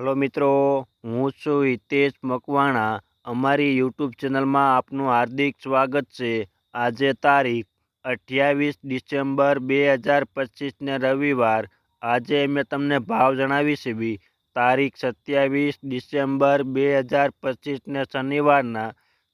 હાલો મિત્રો, હું છું હિતેશ મકવાણા. અમારી યુટ્યુબ ચેનલમાં આપનું હાર્દિક સ્વાગત છે. આજે તારીખ અઠ્યાવીસ ડિસેમ્બર બે હજાર પચીસને રવિવાર. આજે મેં તમને ભાવ જણાવીશ બી. તારીખ સત્યાવીસ ડિસેમ્બર બે હજાર પચીસને શનિવારના.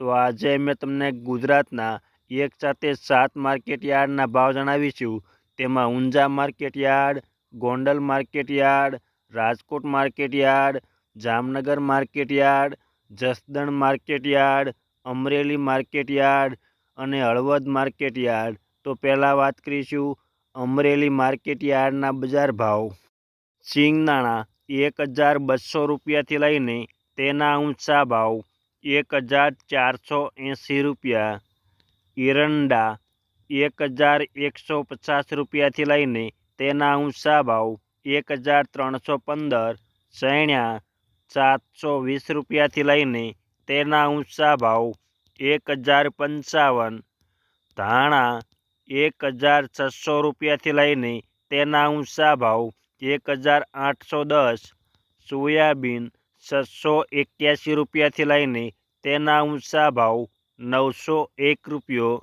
તો આજે મેં તમને ગુજરાતના એક સાથે સાત માર્કેટયાર્ડના ભાવ જણાવીશું તેમાં Unjha market yard Gondal market yard Rajkot market yard Jamnagar market yard, Jasdan market yard, Amreli market yard અને હળવદ માર્કેટયાર્ડ તો પહેલાં વાત કરીશું અમરેલી માર્કેટયાર્ડના બજાર ભાવ. સિંગદાણા એક હજાર બસો રૂપિયાથી લઈને તેના ઊંચા ભાવ એક હજાર ચારસો એંસી રૂપિયા. એરંડા એક હજાર એકસો પચાસ રૂપિયાથી લઈને તેના ઊંચા ભાવ એક હજાર ત્રણસો પંદર સૈણ્યા સાતસો વીસ રૂપિયાથી લઈને તેના ઊંચા ભાવ એક હજાર પંચાવન, ધાણા એક હજાર છસો રૂપિયાથી લઈને તેના ઊંચા ભાવ એક હજાર આઠસો દસ, સોયાબીન છસો એક્યાસી રૂપિયાથી લઈને તેના ઊંચા ભાવ નવસો એક રૂપિયો,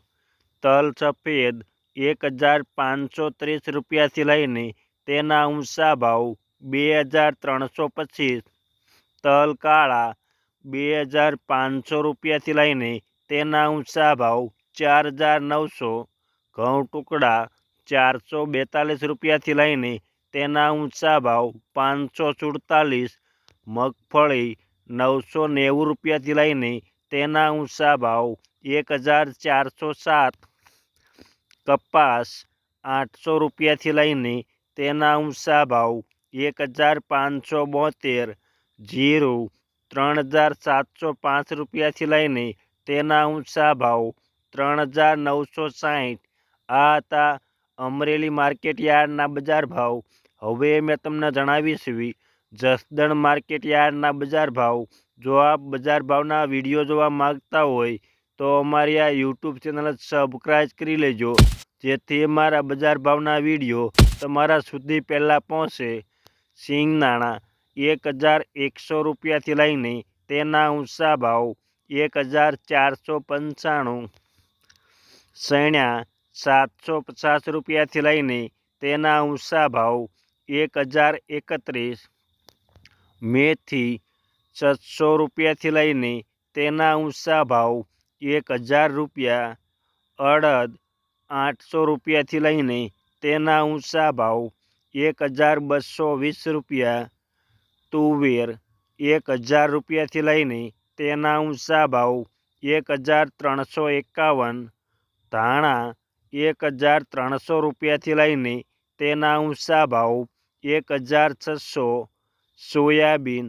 તલ સફેદ એક હજાર પાંચસો ત્રીસ રૂપિયાથી લઈને તેના ઊંચા ભાવ બે હજાર ત્રણસો પચીસ, તલ કાળા બે હજાર પાંચસો રૂપિયાથી લઈને તેના ઊંચા ભાવ ચાર હજાર નવસો, ઘઉં ટુકડા ચારસો બેતાલીસ રૂપિયાથી લઈને તેના ઊંચા ભાવ પાંચસો સુડતાલીસ, મગફળી નવસો નેવું રૂપિયાથી લઈને તેના ઊંચા ભાવ એક હજાર ચારસો સાત, કપાસ આઠસો રૂપિયાથી લઈને તેના ઊંચા ભાવ એક હજાર પાંચસો બોતેર, જીરું ત્રણ હજાર સાતસો પાંચ રૂપિયાથી લઈને તેના ઊંચા ભાવ ત્રણ હજાર નવસો સાઠ આ હતા અમરેલી માર્કેટ યાર્ડના બજાર ભાવ. હવે મેં તમને જણાવીશ જસદણ માર્કેટ યાર્ડના બજાર ભાવ. જો આપ બજાર ભાવના વીડિયો જોવા માગતા હોય, તો અમારી આ યુટ્યુબ ચેનલ સબસ્ક્રાઈબ કરી લેજો, જેથી મારા બજાર ભાવના વીડિયો તમારા સુધી પહેલાં પહોંચે નાણાં, એક હજાર એકસો રૂપિયાથી લઈને તેના ઊંચા ભાવ, એક હજાર ચારસો પંચાણું. સૈણ્યા, સાતસો પચાસ રૂપિયાથી લઈને તેના ઊંચા ભાવ, એક હજાર એકત્રીસ. મેથી, છસો રૂપિયાથી લઈને તેના ઊંચા ભાવ, એક હજાર રૂપિયા. અડદ, આઠસો રૂપિયાથી લઈને તેના ઊંચા ભાવ એક હજાર બસો વીસ રૂપિયા, તુવેર એક હજાર રૂપિયાથી લઈને તેના ઊંચા ભાવ એક હજાર ત્રણસો એકાવન, ધાણા એક હજાર ત્રણસો રૂપિયાથી લઈને તેના ઊંચા ભાવ એક હજાર છસો, સોયાબીન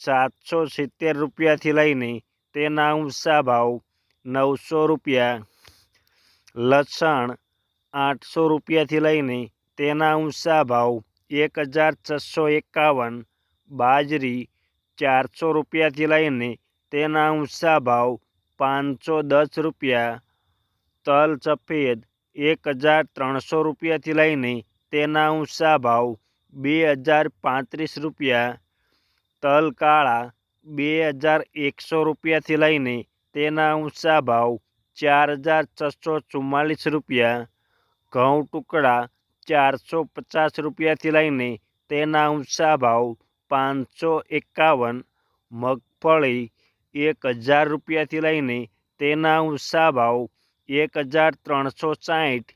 સાતસો સિત્તેર રૂપિયાથી લઈને તેના ઊંચા ભાવ નવસો રૂપિયા, લસણ આઠસો રૂપિયાથી લઈને તેના ઊંચા ભાવ એક હજાર છસો એકાવન, બાજરી ચારસો રૂપિયાથી લઈને તેના ઊંચા ભાવ પાંચસો દસ રૂપિયા, તલ સફેદ એક હજાર ત્રણસો રૂપિયાથી લઈને તેના ઊંચા ભાવ બે હજાર પાંત્રીસ રૂપિયા, તલ કાળા બે હજાર એકસો રૂપિયાથી લઈને તેના ઊંચા ભાવ ચાર હજાર છસો ચુમ્માલીસ રૂપિયા ઘઉં ટુકડા ચારસો પચાસ રૂપિયાથી લઈને તેના ઊંચા ભાવ પાંચસો એકાવન, મગફળી એક હજાર રૂપિયાથી લઈને તેના ઊંચા ભાવ એક હજાર ત્રણસો સાઠ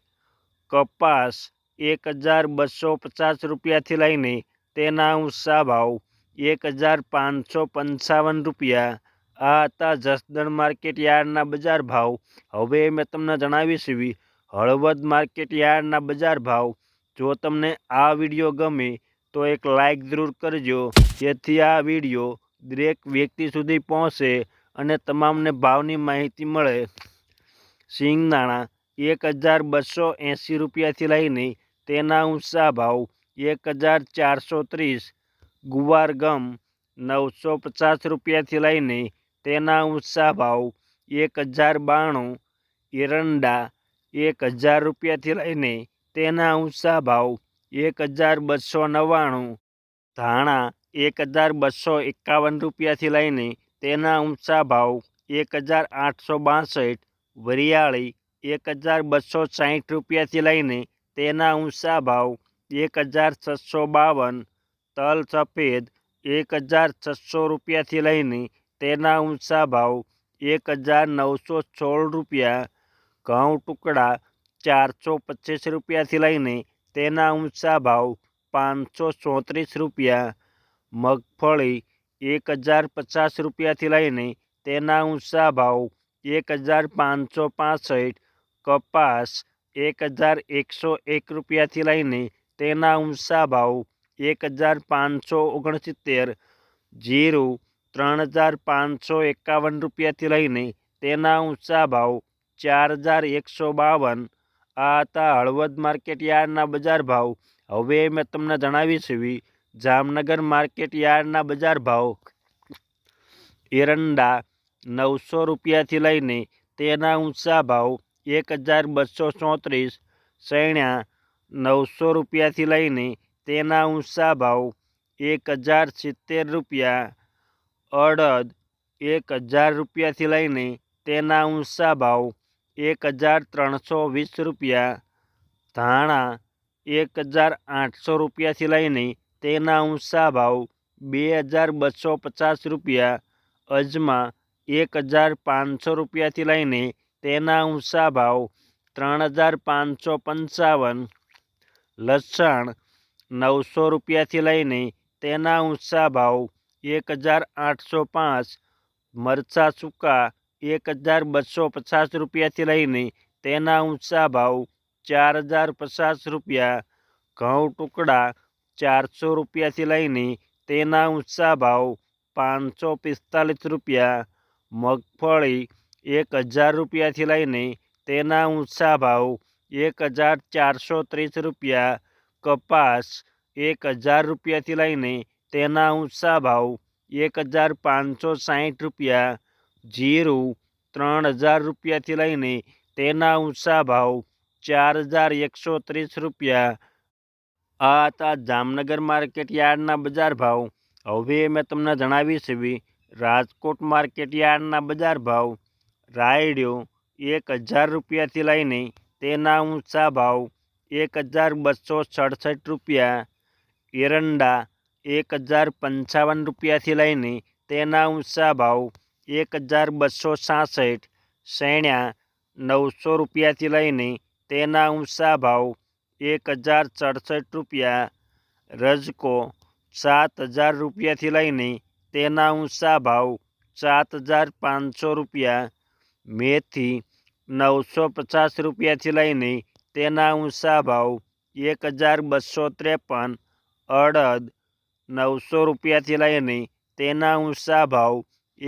કપાસ એક હજાર બસો પચાસ રૂપિયાથી લઈને તેના ઊંચા ભાવ એક હજાર પાંચસો પંચાવન રૂપિયા. આ હતા જસદણ માર્કેટ યાર્ડના બજાર ભાવ. હવે મેં તમને જણાવીશ હળવદ માર્કેટ યાર્ડના બજાર ભાવ. જો તમને આ વીડિયો ગમે, તો એક લાઇક જરૂર કરજો. જેથી આ વીડિયો દરેક વ્યક્તિ સુધી પહોંચે અને તમામને ભાવની માહિતી મળે. સિંગદાણા એક હજાર બસો એંસી રૂપિયાથી લઈને તેના ઊંચા ભાવ એક હજાર ચારસો ત્રીસ. ગુવાર ગમ નવસો પચાસ રૂપિયાથી લઈને તેના ઊંચા ભાવ એક હજાર બાણું. એરંડા એક હજાર રૂપિયાથી લઈને તેના ઊંચા ભાવ, એક હજાર બસો નવ્વાણું, ધાણા એક હજાર બસો એકાવન રૂપિયાથી લઈને તેના ઊંચા ભાવ, એક હજાર આઠસો બાસઠ, વરિયાળી એક હજાર બસો સાહીઠ રૂપિયાથી લઈને તેના ઊંચા ભાવ, એક હજાર છસો બાવન, તલ સફેદ એક હજાર છસો રૂપિયાથી લઈને તેના ઊંચા ભાવ, એક હજાર નવસો સોળ રૂપિયા ઘઉં ટુકડા ચારસો પચીસ રૂપિયાથી લઈને તેના ઊંચા ભાવ પાંચસો ચોત્રીસ રૂપિયા, મગફળી એક હજાર પચાસ રૂપિયાથી લઈને તેના ઊંચા ભાવ એક હજાર પાંચસો પાસઠ, કપાસ એક હજાર એકસો એક રૂપિયાથી લઈને તેના ઊંચા ભાવ એક હજાર પાંચસો ઓગણસિત્તેર, જીરું ત્રણ હજાર પાંચસો એકાવન રૂપિયાથી લઈને તેના ઊંચા ભાવ ચાર હજાર એકસો બાવન. આ હતા હળવદ માર્કેટ યાર્ડના બજાર ભાવ. હવે મેં તમને જણાવી એવી જામનગર માર્કેટ યાર્ડના બજાર ભાવ. એરંડા નવસો રૂપિયાથી લઈને તેના ઊંચા ભાવ એક હજાર બસો ચોત્રીસ. સૈણ્યા નવસો રૂપિયાથી લઈને તેના ઊંચા ભાવ એક હજાર સિત્તેર રૂપિયા. અડદ એક હજાર રૂપિયાથી લઈને તેના ઊંચા ભાવ એક હજાર ત્રણસો વીસ રૂપિયા. ધાણા એક હજાર આઠસો રૂપિયાથી લઈને તેના ઊંચા ભાવ બે હજાર બસો પચાસ રૂપિયા. અજમા એક હજાર પાંચસો રૂપિયાથી લઈને તેના ઊંચા ભાવ ત્રણ હજાર પાંચસો પંચાવન. લસણ નવસો રૂપિયાથી લઈને તેના ઊંચા ભાવ એક હજાર આઠસો પાંચ. મરચાં સૂકા એક હજાર બસો પચાસ રૂપિયાથી લઈને તેના ઊંચા ભાવ ચાર હજાર પચાસ રૂપિયા, ઘઉં ટુકડા ચારસો રૂપિયાથી લઈને તેના ઊંચા ભાવ પાંચસો પિસ્તાલીસ રૂપિયા, મગફળી એક હજાર રૂપિયાથી લઈને તેના ઊંચા ભાવ એક હજાર ચારસો ત્રીસ રૂપિયા, કપાસ એક હજાર રૂપિયાથી લઈને તેના ઊંચા ભાવ એક હજાર પાંચસો સાઠ રૂપિયા જીરું ત્રણ હજાર રૂપિયાથી લઈને તેના ઊંચા ભાવ ચાર હજાર એકસો ત્રીસ રૂપિયા. આ હતા જામનગર માર્કેટ યાર્ડના બજાર ભાવ. હવે મેં તમને જણાવી એવી રાજકોટ માર્કેટ યાર્ડના બજાર ભાવ. રાયડ્યો એક હજાર રૂપિયાથી લઈને તેના ઊંચા ભાવ એક હજાર બસો સડસઠ રૂપિયા. એરંડા એક હજાર પંચાવન રૂપિયાથી લઈને તેના ઊંચા ભાવ એક હજાર બસો સાસઠ સેણ્યા નવસો રૂપિયાથી લઈને તેના ઊંચા ભાવ એક હજાર સડસઠ રૂપિયા, રજકો સાત હજાર રૂપિયાથી લઈને તેના ઊંચા ભાવ સાત હજાર પાંચસો રૂપિયા, મેથી નવસો પચાસ રૂપિયાથી લઈને તેના ઊંચા ભાવ એક હજાર બસો ત્રેપન, અડદ નવસો રૂપિયાથી લઈને તેના ઊંચા ભાવ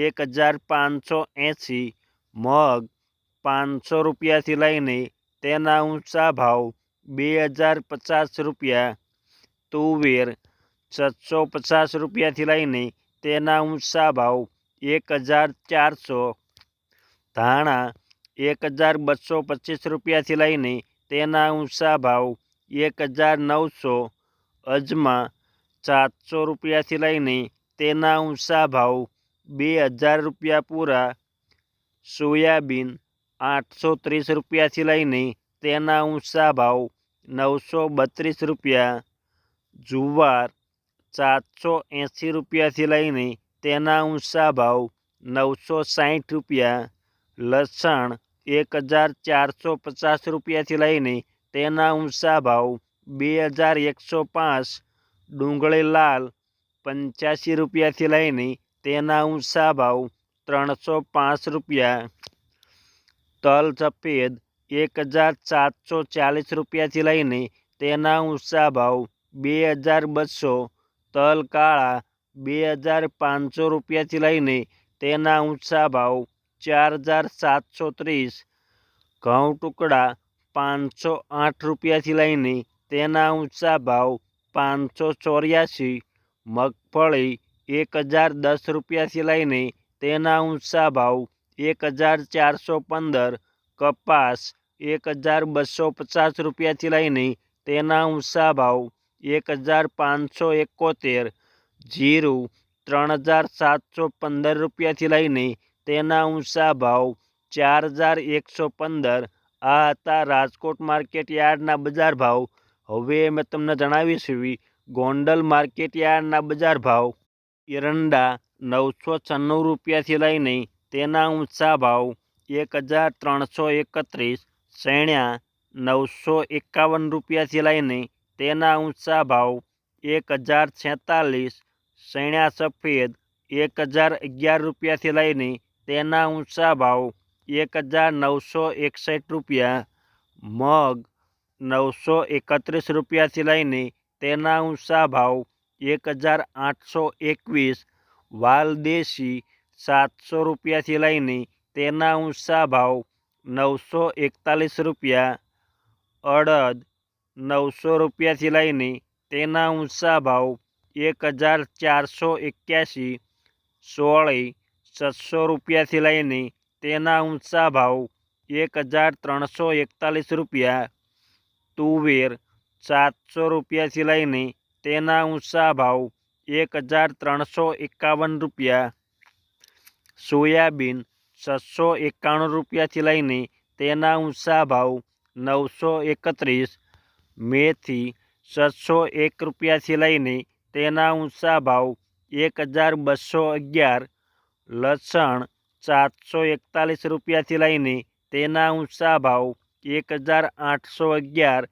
એક હજાર પાંચસો એંસી મગ પાંચસો રૂપિયાથી લઈને તેના ઊંચા ભાવ બે હજાર પચાસ રૂપિયા, તુવેર છસો પચાસ રૂપિયાથી લઈને તેના ઊંચા ભાવ એક હજાર ચારસો, ધાણા એક હજાર બસો પચીસ રૂપિયાથી લઈને તેના ઊંચા ભાવ એક હજાર નવસો, અજમા સાતસો રૂપિયાથી લઈને તેના ઊંચા ભાવ બે હજાર રૂપિયા પૂરા, સોયાબીન આઠસો ત્રીસ રૂપિયાથી લઈને તેના ઊંચા ભાવ નવસો બત્રીસ રૂપિયા, જુવાર સાતસો એંસી રૂપિયાથી લઈને તેના ઊંચા ભાવ નવસો સાઠ રૂપિયા, લસણ એક હજાર ચારસો પચાસ રૂપિયાથી લઈને તેના ઊંચા ભાવ બે હજાર એકસો પાંચ, ડુંગળી લાલ પંચ્યાસી રૂપિયાથી લઈને તેના ઊંચા ભાવ ત્રણસો પાંચ રૂપિયા, તલ સફેદ એક હજાર સાતસો ચાલીસ રૂપિયાથી લઈને તેના ઊંચા ભાવ બે હજાર બસો, તલ કાળા બે હજાર પાંચસો રૂપિયાથી લઈને તેના ઊંચા ભાવ ચાર હજાર સાતસો ત્રીસ, ઘઉં ટુકડા પાંચસો આઠ રૂપિયાથી લઈને તેના ઊંચા ભાવ પાંચસો ચોર્યાસી, મગફળી એક હજાર દસ રૂપિયાથી લઈને તેના ઊંચા ભાવ, એક હજાર ચારસો પંદર, કપાસ, એક હજાર બસો પચાસ રૂપિયાથી લઈને તેના ઊંચા ભાવ, એક હજાર પાંચસો એકોતેર, જીરું, ત્રણ હજાર સાતસો પંદર રૂપિયાથી લઈને તેના ઊંચા ભાવ, ચાર હજાર એકસો પંદર, આ હતા રાજકોટ માર્કેટ યાર્ડના બજાર ભાવ. હવે મેં તમને જણાવીશું ગોંડલ માર્કેટ યાર્ડના બજાર ભાવ. એરંડા નવસો છન્નું રૂપિયાથી લઈને તેના ઊંચા ભાવ એક હજાર ત્રણસો એકત્રીસ, શેણ્યા નવસો એકાવન રૂપિયાથી લઈને તેના ઊંચા ભાવ એક હજાર છેતાલીસ, શેણ્યા સફેદ એક હજાર અગિયાર રૂપિયાથી લઈને તેના ઊંચા ભાવ એક હજાર નવસો એકસઠ રૂપિયા, મગ નવસો એકત્રીસ રૂપિયાથી લઈને તેના ઊંચા ભાવ એક હજાર આઠસો એકવીસ વાલદેશી સાતસો રૂપિયાથી લઈને તેના ઊંચા ભાવ નવસો એકતાલીસ રૂપિયા, અડદ નવસો રૂપિયાથી લઈને તેના ઊંચા ભાવ એક હજાર ચારસો એક્યાસી, સોળી છસો રૂપિયાથી લઈને તેના ઊંચા ભાવ એક હજાર ત્રણસો એકતાલીસ રૂપિયા, તુવેર સાતસો રૂપિયાથી લઈને તેના ઊંચા ભાવ એક હજાર ત્રણસો એકાવન રૂપિયા. સોયાબીન છસો એકાણું રૂપિયાથી લઈને તેના ઊંચા ભાવ નવસો એકત્રીસ. મેથી છસો એક રૂપિયાથી લઈને તેના ઊંચા ભાવ એક હજાર બસો અગિયાર. લસણ સાતસો એકતાલીસ રૂપિયાથી લઈને તેના ઊંચા ભાવ એક હજાર આઠસો અગિયાર.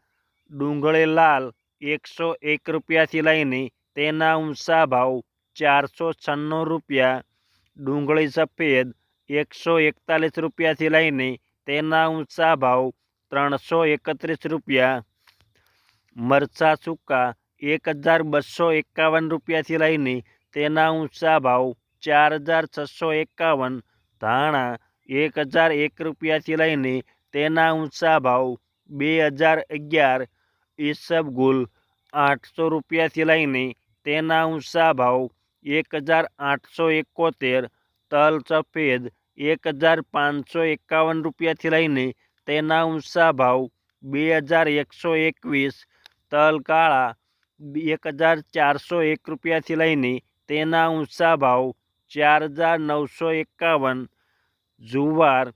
ડુંગળી લાલ એકસો એક રૂપિયાથી લઈને તેના ઊંચા ભાવ ચારસો છન્નું રૂપિયા, ડુંગળી સફેદ એકસો એકતાલીસ રૂપિયાથી લઈને તેના ઊંચા ભાવ ત્રણસો એકત્રીસ રૂપિયા, મરચાં સૂકા એક હજાર બસો એકાવન રૂપિયાથી લઈને તેના ઊંચા ભાવ ચાર હજાર છસો એકાવન, ધાણા એક હજાર એક રૂપિયાથી લઈને તેના ઊંચા ભાવ બે હજાર અગિયાર ઈસબગુલ આઠસો રૂપિયાથી લઈને તેના ઊંચા ભાવ એક હજાર આઠસો એકોતેર, તલ સફેદ એક હજાર પાંચસો એકાવન રૂપિયાથી લઈને તેના ઊંચા ભાવ બે હજાર એકસો એકવીસ, તલ કાળા એક હજાર ચારસો એક રૂપિયાથી લઈને તેના ઊંચા ભાવ ચાર હજાર નવસો એકાવન, જુવાર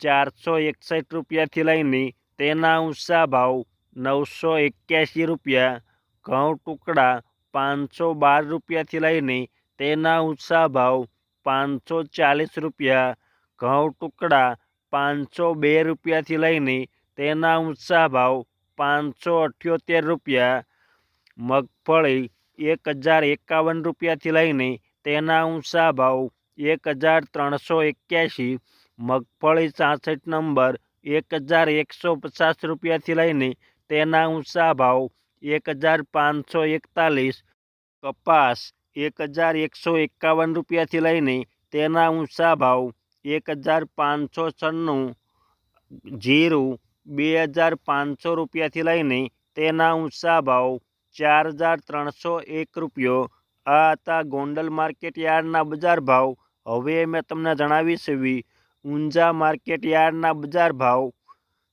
ચારસો એકસઠ રૂપિયાથી લઈને તેના ઊંચા ભાવ નવસો એક્યાસી રૂપિયા, ઘઉં ટુકડા પાંચસો બાર રૂપિયાથી લઈને તેના ઊંચા ભાવ પાંચસો ચાલીસ રૂપિયા, ઘઉં ટુકડા પાંચસો બે રૂપિયાથી લઈને તેના ઊંચા ભાવ પાંચસો અઠ્યોતેર રૂપિયા, મગફળી એક હજાર એકાવન રૂપિયાથી લઈને તેના ઊંચા ભાવ એક હજાર ત્રણસો એક્યાસી, મગફળી સાસઠ નંબર એક હજાર એકસો પચાસ રૂપિયાથી લઈને તેના ઊંચા ભાવ એક હજાર પાંચસો એકતાલીસ, કપાસ એક હજાર એકસો એકાવન રૂપિયાથી લઈને તેના ઊંચા ભાવ એક હજાર પાંચસો છન્નું, જીરું બે હજાર પાંચસો રૂપિયાથી લઈને તેના ઊંચા ભાવ ચાર હજાર ત્રણસો એક રૂપિયો. આ હતા ગોંડલ માર્કેટ યાર્ડના બજાર ભાવ. હવે મેં તમને જણાવીશ એવી ઊંઝા માર્કેટ યાર્ડના બજાર ભાવ.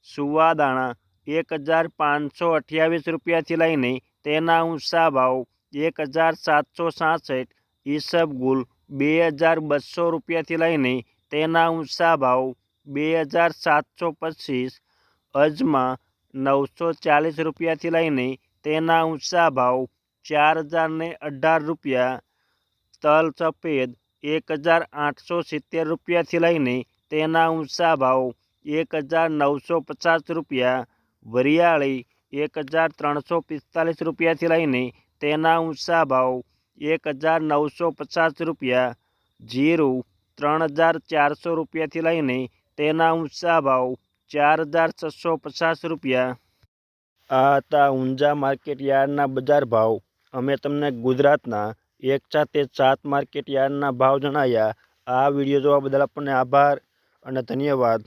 સુવાદાણા એક હજાર પાંચસો અઠ્યાવીસ રૂપિયાથી લઈને તેના ઊંચા ભાવ એક હજાર સાતસો સાસઠ ઈસબગુલ બે હજાર બસો રૂપિયાથી લઈને તેના ઊંચા ભાવ બે હજાર સાતસો પચીસ અજમા નવસો ચાલીસ રૂપિયાથી લઈને તેના ઊંચા ભાવ ચાર હજારને અઢાર રૂપિયા, તલ સફેદ એક હજાર આઠસો સિત્તેર રૂપિયાથી લઈને તેના ઊંચા ભાવ એક હજાર નવસો પચાસ રૂપિયા વરિયાળી એક હજાર ત્રણસો પિસ્તાલીસ રૂપિયાથી લઈને તેના ઊંચા ભાવ એક હજાર નવસો પચાસ રૂપિયા, જીરું ત્રણ હજાર ચારસો રૂપિયાથી લઈને તેના ઊંચા ભાવ ચાર હજાર છસો પચાસ રૂપિયા. આ હતા ઊંઝા માર્કેટ યાર્ડના બજાર ભાવ. અમે તમને ગુજરાતના એક સાથે સાત માર્કેટ યાર્ડના ભાવ જણાવ્યા આ વીડિયો જોવા બદલ આપણને આભાર અને ધન્યવાદ.